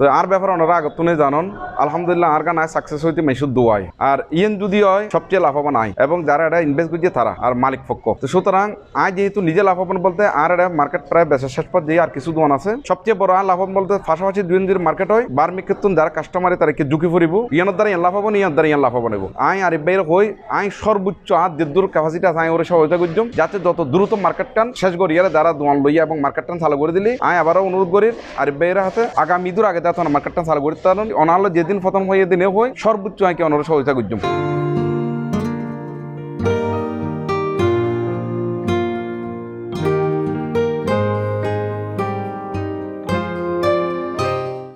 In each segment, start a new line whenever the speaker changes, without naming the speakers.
তো আর ব্যাপারে ওনারা আগত তুনে জানন, আলহামদুলিল্লাহ আর গান সাকসেস হইতে মেসুদ দোয়াই আর ইয়েন যদি হয়, সবচেয়ে লাভবান আয়, এবং যারা এটা ইনভেস্ট করছে তারা, আর মালিক পক্ষ। তো সুতরাং আয় যেহেতু নিজে লাভবান বলতে আর এটা মার্কেট প্রায় বেচা শেষ পর যে আর কিছু দোয়ান আছে, সবচেয়ে বড় আর লাভবান বলতে পাশাপাশি দুই দিন মার্কেট হয় বার্মিক ক্ষেত্রে যারা কাস্টমারে তাদেরকে ঝুঁকি ফুরিব? ইয়ানোর দ্বারা ইয়ান লাভবান, ইয়ার দ্বারা ইয়ান লাভবান হইব। আয় আর বের হই, আয় সর্বোচ্চ আর যে দূর ক্যাপাসিটি আছে, আয় ওরে সহায়তা করছম যাতে যত দ্রুত মার্কেট টান, শেষ করি যারা দোয়ান লইয়া এবং মার্কেট টান চালু করে দিলি, আয় আবারও অনুরোধ করি, আর বের হাতে আগামী দূর আগে যাতে মাকটা করতে পারেন। অনাহলে যেদিন প্রথম হয়ে দিনে হয়। সর্বোচ্চ আয়কে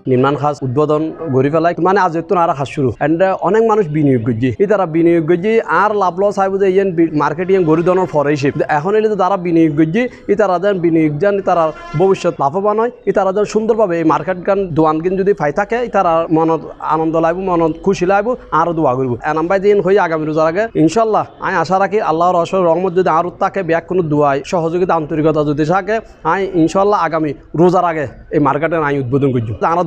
নির্মাণ কাজ উদ্বোধন গড়ি ফেলাই মানে আজ তো আর কাজ শুরু। এন্ড অনেক মানুষ বিনিয়োগ করছে এই তারা বিনিয়োগ করছে আর লাভ লস আইব যে ইয়েন মার্কেট গড়ি ধরনের ফরে হিসেবে এখন এলে তারা বিনিয়োগ করছে এই তারা যেন বিনিয়োগ যেন তারা ভবিষ্যৎ লাভবান হয়, এই তারা যেন সুন্দরভাবে এই মার্কেট গান দোয়ান কিন যদি পাই থাকে তারা মনত আনন্দ লাগব মনত খুশি লাগব আরও দোয়া করব এনাম্বাই দিন হয়ে আগামী রোজার আগে ইনশাল্লাহ আমি আশা রাখি আল্লাহর রসর রহমত যদি আরও থাকে ব্যাগ কোনো দোয়াই সহযোগিতা আন্তরিকতা যদি থাকে আমি ইনশাল্লাহ আগামী রোজার আগে এই মার্কেটের আমি উদ্বোধন করছি আমরা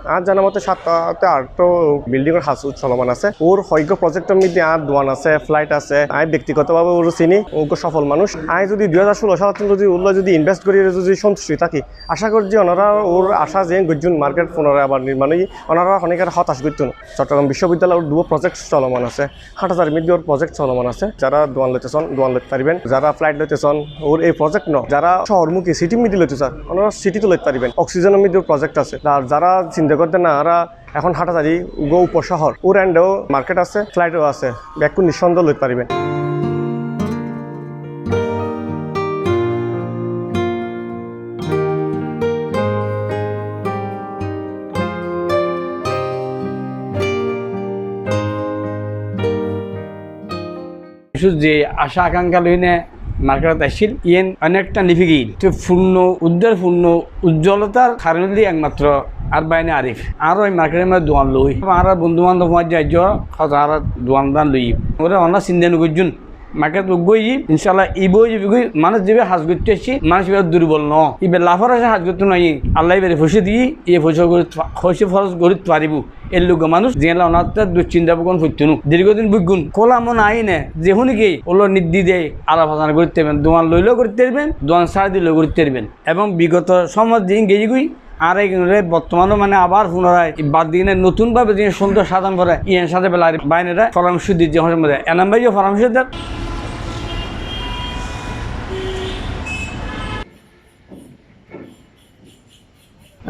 আর জানা মতে সাতটাতে আটটো বিল্ডিং এর চলমান আছে। ওর হয়তো প্রজেক্টের মধ্যে আর দোয়ান আছে, ফ্লাইট আছে। আই ব্যক্তিগতভাবে ওর চিনি ওকে সফল মানুষ আই যদি দুই হাজার ষোলো সালত যদি ওগুলো যদি ইনভেস্ট করি যদি সন্তুষ্টি থাকি, আশা করি যে ওনারা ওর আশা যে গজ্জুন মার্কেট পুনরায় আবার নির্মাণ হই ওনারা অনেকের হতাশ করতেন চট্টগ্রাম বিশ্ববিদ্যালয়ের দুটো প্রজেক্ট চলমান আছে। হাট হাজার মধ্যে ওর প্রজেক্ট চলমান আছে। যারা দোয়ান লইতে চান দোয়ান লইতে পারবেন যারা ফ্লাইট লইতে চান ওর এই প্রজেক্ট ন যারা শহরমুখী সিটি মিডি লইতে চান ওনারা সিটিতে লইতে পারবেন অক্সিজেনের মধ্যে প্রজেক্ট আছে। আর যারা চিন্তা করতেন না, ওরা এখন হাটাতারি গো উপশহর, ওর এন্ডেও মার্কেট আছে ফ্লাইটও আছে। ব্যাগকু নিঃসন্দেহ লইতে পারবেন।
যে আশা আকাঙ্ক্ষা লইনে মার্কেটত আসছিল ইয়েন অনেকটা নিভে গিল তো পূর্ণ উজ্জ্বল পূর্ণ উজ্জ্বলতার কারণ একমাত্র আর বাইনে আরিফ আর ওই মার্কেটের মধ্যে দোয়ান লই আর বন্ধু বান্ধব যাই আর দোয়ান দান লই ওরা অন্য চিন্তা নগর্জুন মার্কেট গই ইনশাল্লাহ ইবই যাবি গই, মানুষ যাবে হাজ করতে মানুষ এবার দুর্বল ন। ইবে লাফার আছে হাজ করতে নাই, আল্লাহ এবারে ফসে দিই ইয়ে ফসে করে খসে ফরস করে পারিব। এর লোক মানুষ যে অনাত্মার দুশ্চিন্তা বকন ফুটতুনু দীর্ঘদিন বুগুন কোলা মন আইনে যে হুনিকে ওলো নির্দি দেয়, আলাপ আলোচনা করতে পারবেন, দোয়ান লইলেও করতে পারবেন, দোয়ান সার দিলেও করতে পারবেন। এবং বিগত সমাজ দিন গেজি গুই, আর বর্তমানে মানে আবার পুনরায় বাদ দিনে নতুনভাবে যে সুন্দর সাধন করে ইয়ের সাথে বেলা বাইনেরা পরামর্শ দিচ্ছে এনাম ভাই পরামর্শ দেন।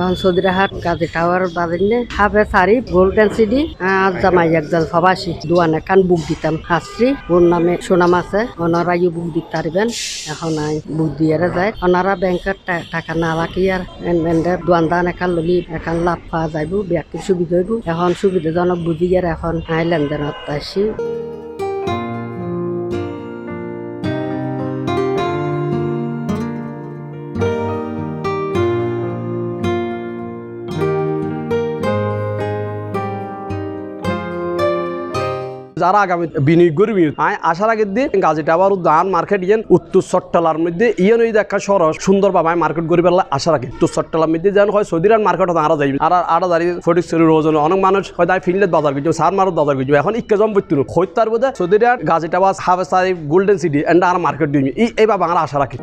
তখন সৌদিরাহাট, গাজী টাওয়ার বাজিলে হাফে সারি গোল্ডেন সিডি আর জামাই একজাল ফবাসি দোয়ান একান বুক দিতাম হাসরি ওর নামে সুনাম আছে ওনারা ইউ বুক দিতে পারবেন। এখন বুক দিয়ে যায়। ওনারা ব্যাংকের টাকা না রাখি আর দোয়ান দান একান ললি একান লাভ পাওয়া যাইব ব্যক্তির সুবিধা হইব? এখন সুবিধাজনক বুঝি আর এখন আই লেনদেনত আসি
যারা আগামী বিনিয়োগ করবি আমি আশার আগে দিয়ে গাজী টাওয়ার ধান মার্কেট ইয়েন উত্তর চট্টলার মধ্যে ইয়েন দেখা সরস সুন্দরভাবে আমি মার্কেট করি পেলা আশা রাখি উত্তর চট্টলার মধ্যে যেন হয় সৌদিরান মার্কেট আরা যাইবে। আর আড়া দাঁড়িয়ে ফটিক সরি রোজন অনেক মানুষ হয়তো আমি ফিল্ডের বাজার করছি, সার মারত বাজার করছি। এখন ইকে জম বইতুন হইতার বোধ সৌদিরান গাজী টাওয়ার হাফে সারি গোল্ডেন সিটি, এন্ড আর মার্কেট দিবি। এই এইভাবে আমার আশা রাখি